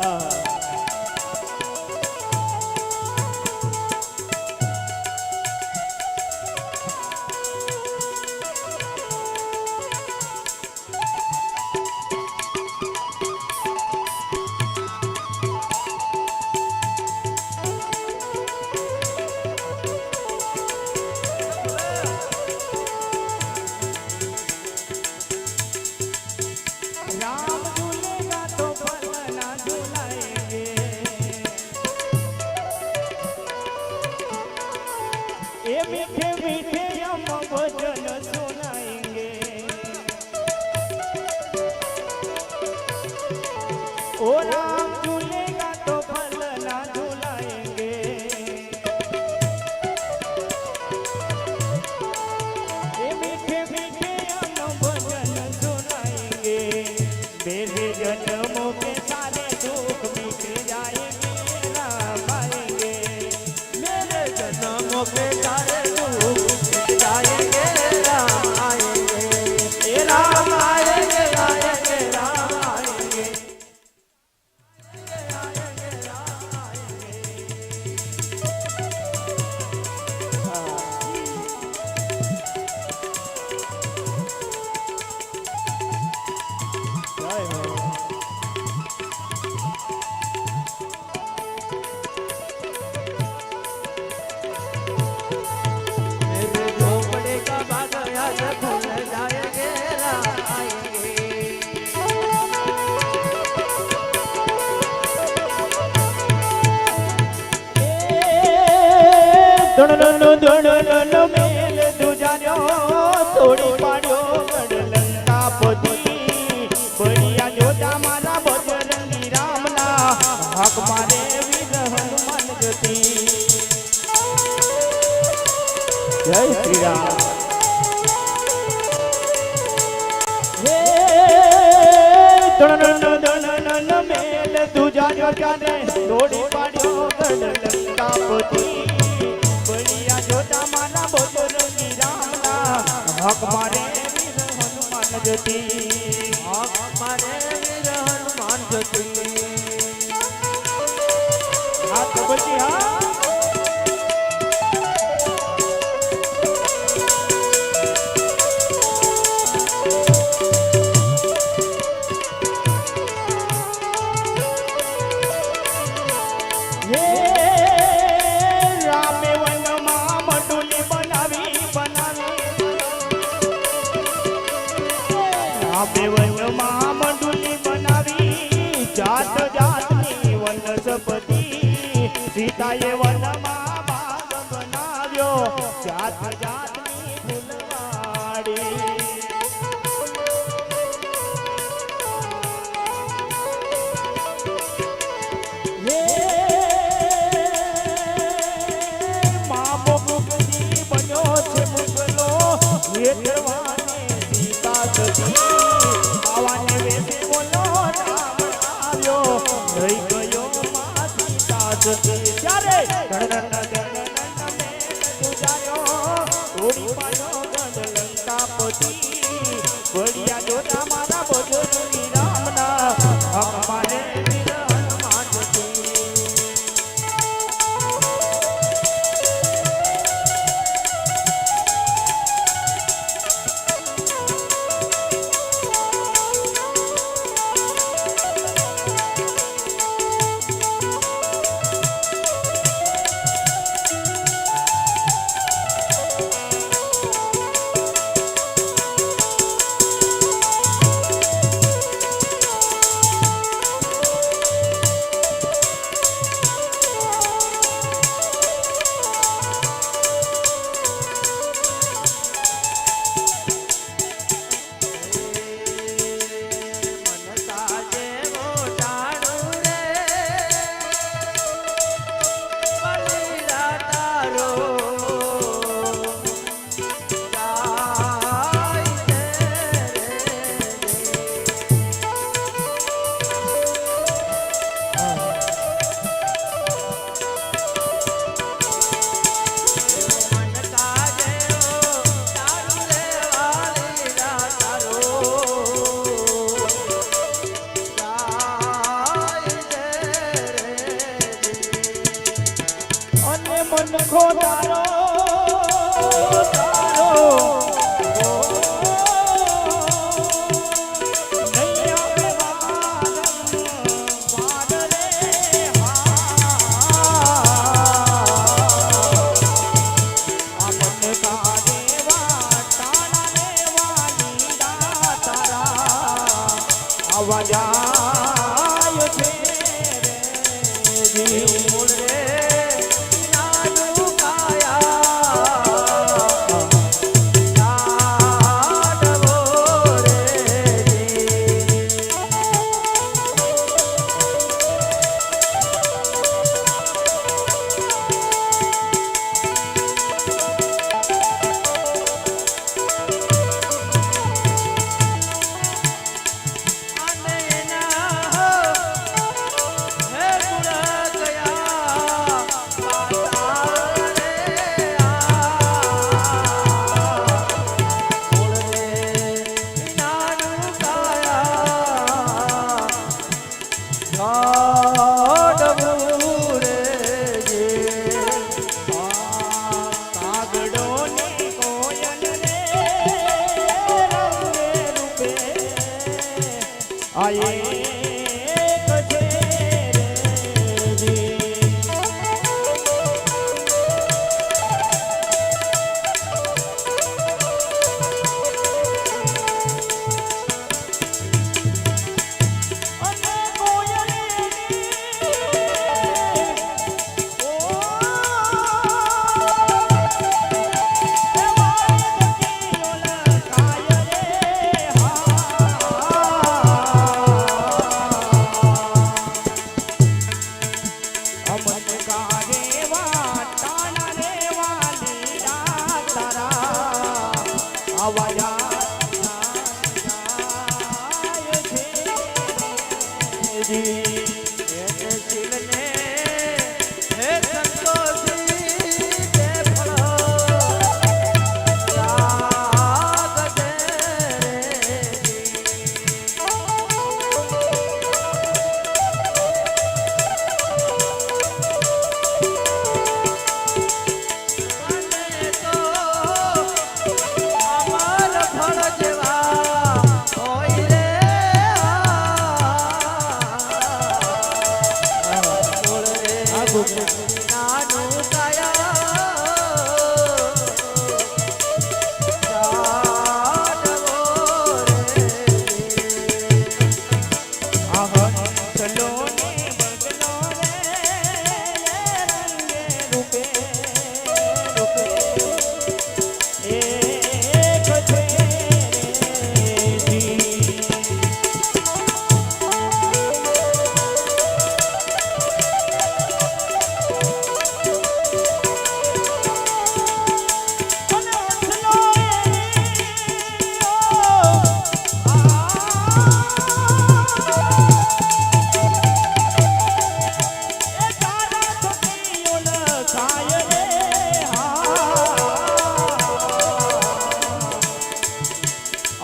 Uh, ઓરા જતી મારે વીર હનુમાન જતી હા તો પછી હા બેવનમાં મંડુલી બનાવી જાત જાતની વનસ્પતિ. સીતાએ વન मन खोदारो Lady.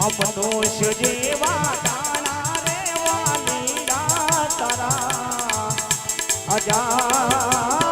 અપનોષ જેવા તારા રેવાની તારા. અજા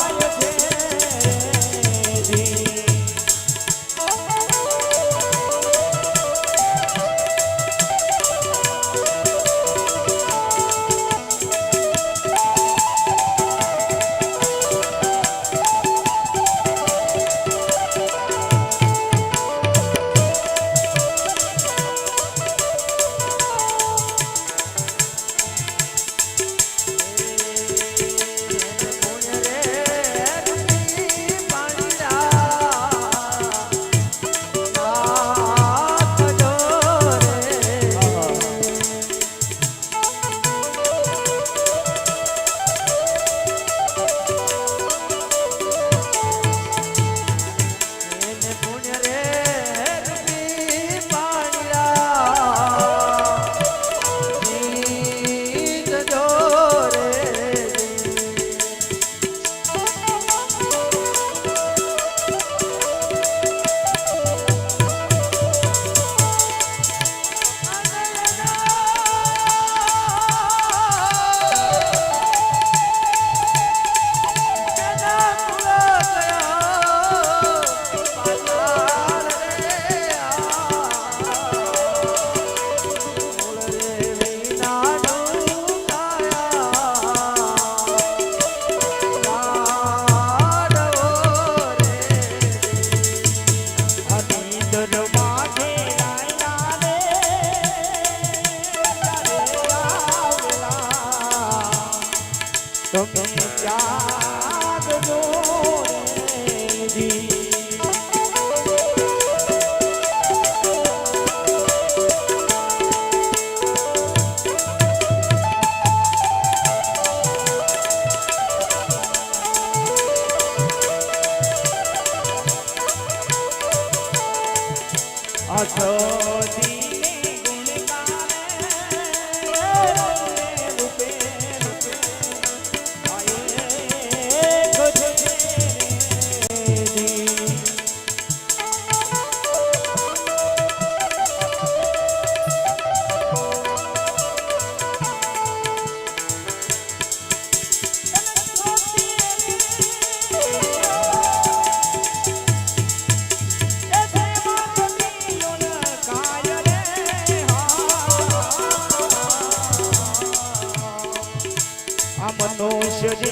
slow.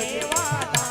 દેવા